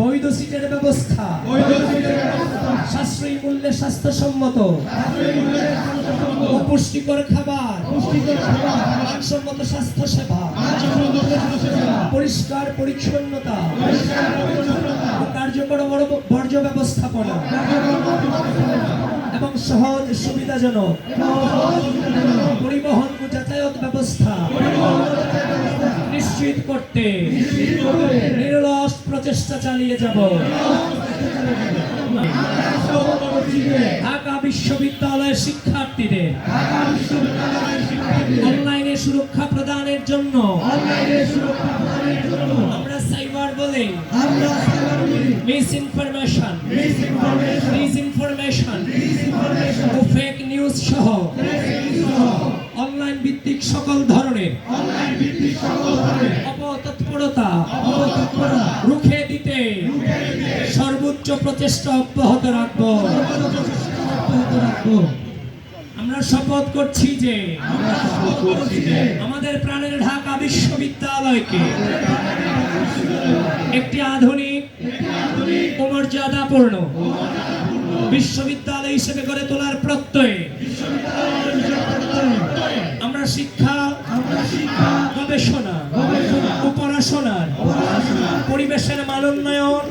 বৈধ সিটের ব্যবস্থা। সাশ্রয়ী মূল্যে স্বাস্থ্যসম্মত। পুষ্টিকর খাবার। মানসম্মত স্বাস্থ্য সেবা পরিষ্কার পরিচ্ছন্নতা। কার্যকর বর্জ্য ব্যবস্থাপনা। এবং সহজ সুবিধাজনক। পরিবহন ও যাতায়াত ব্যবস্থা। নিশ্চিত করতে। নিরলস প্রচেষ্টা চালিয়ে যাব। ঢাকা বিশ্ববিদ্যালয়ের শিক্ষার্থীদের অনলাইনে সুরক্ষা প্রদানের জন্য আমরা সাইবার বলে, মিস ইনফরমেশন ডিস ইনফরমেশন, ও ফেক নিউজ সহ অনলাইন ভিত্তিক সকল ধরনের অপতৎপরতা রুখে দিতে সর্বোচ্চ প্রচেষ্টা অব্যাহত রাখব। আমরা শপথ করছি যে, আমাদের প্রাণের ঢাকা বিশ্ববিদ্যালয়কে একটি আধুনিক মর্যাদাপূর্ণ বিশ্ববিদ্যালয় হিসেবে গড়ে তোলার প্রত্যয়ে আমরা শিক্ষা മലന്നയോർ